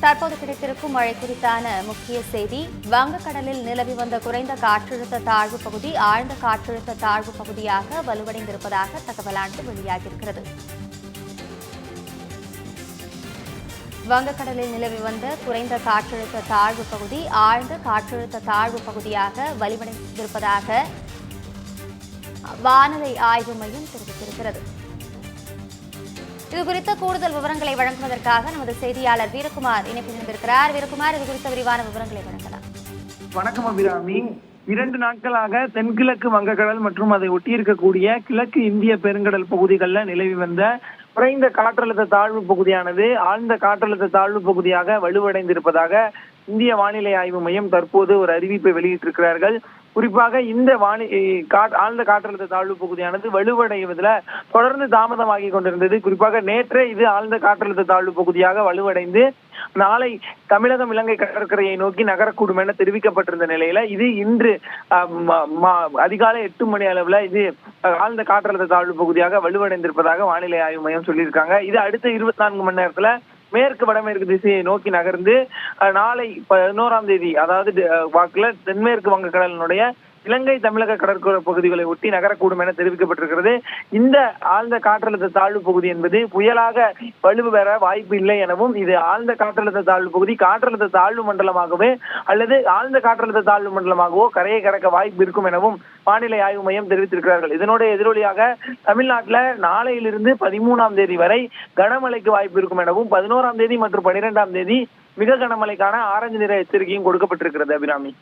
தற்போது கிடைத்திருக்கும் மழை குறித்தான முக்கிய செய்தி. வங்கக்கடலில் நிலவி வந்த குறைந்த காற்றழுத்த தாழ்வு பகுதி ஆழ்ந்த காற்றழுத்த தாழ்வு பகுதியாக வலுவடைந்திருப்பதாக தகவலானது வெளியாகியிருக்கிறது. வங்கக்கடலில் நிலவி வந்த குறைந்த காற்றழுத்த தாழ்வு பகுதி ஆழ்ந்த காற்றழுத்த தாழ்வு பகுதியாக வலுவடைந்திருப்பதாக வானிலை ஆய்வு மையம் தெரிவித்திருக்கிறது. இது குறித்த கூடுதல் விவரங்களை வழங்குவதற்காக நமது செய்தியாளர் வீரகுமார் இணைப்பில் வீரகுமார் இது குறித்த விரிவான விவரங்களை வழங்கலாம். வணக்கம் அபிராமி. இரண்டு நாட்களாக தென்கிழக்கு வங்கக்கடல் மற்றும் அதை ஒட்டியிருக்கக்கூடிய கிழக்கு இந்திய பெருங்கடல் பகுதிகளில் நிலவி வந்த குறைந்த காற்றழுத்த தாழ்வு பகுதியானது ஆழ்ந்த காற்றழுத்த தாழ்வு பகுதியாக வலுவடைந்திருப்பதாக இந்திய வானிலை ஆய்வு மையம் தற்போது ஒரு அறிவிப்பை வெளியிட்டிருக்கிறார்கள். குறிப்பாக இந்த வானி ஆழ்ந்த காற்றழுத்த தாழ்வு பகுதியானது வலுவடைவதில் தொடர்ந்து தாமதமாகி கொண்டிருந்தது. குறிப்பாக நேற்றே இது ஆழ்ந்த காற்றழுத்த தாழ்வு பகுதியாக வலுவடைந்து நாளை தமிழகம் இலங்கை கடற்கரையை நோக்கி நகரக்கூடும் என தெரிவிக்கப்பட்டிருந்த நிலையில இது இன்று அஹ், ம- அதிகாலை எட்டு மணி அளவுல இது ஆழ்ந்த காற்றழுத்த தாழ்வு பகுதியாக வலுவடைந்திருப்பதாக வானிலை ஆய்வு மையம் சொல்லியிருக்காங்க. இது அடுத்த இருபத்தி நான்கு மணி நேரத்துல மேற்கு வடமேற்கு திசையை நோக்கி நகர்ந்து நாளை பதினோராம் தேதி அதாவது வாக்குல தென்மேற்கு வங்கக்கடலினுடைய இலங்கை தமிழக கடற்கரை பகுதிகளை ஒட்டி நகரக்கூடும் என தெரிவிக்கப்பட்டிருக்கிறது. இந்த ஆழ்ந்த காற்றழுத்த தாழ்வு பகுதி என்பது புயலாக வலுவு பெற வாய்ப்பு இல்லை எனவும் இது ஆழ்ந்த காற்றழுத்த தாழ்வு பகுதி காற்றழுத்த தாழ்வு மண்டலமாகவே அல்லது ஆழ்ந்த காற்றழுத்த தாழ்வு மண்டலமாகவோ கரையை கடக்க வாய்ப்பு இருக்கும் எனவும் வானிலை ஆய்வு மையம் தெரிவித்திருக்கிறார்கள். இதனுடைய எதிரொலியாக தமிழ்நாட்டில் நாளையிலிருந்து பதிமூணாம் தேதி வரை கனமழைக்கு வாய்ப்பு இருக்கும் எனவும் பதினோராம் தேதி மற்றும் பனிரெண்டாம் தேதி மிக கனமழைக்கான ஆரஞ்சு நிற எச்சரிக்கையும் கொடுக்கப்பட்டிருக்கிறது அபிராமி.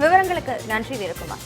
விவரங்களுக்கு நன்றி வீரகுமார்.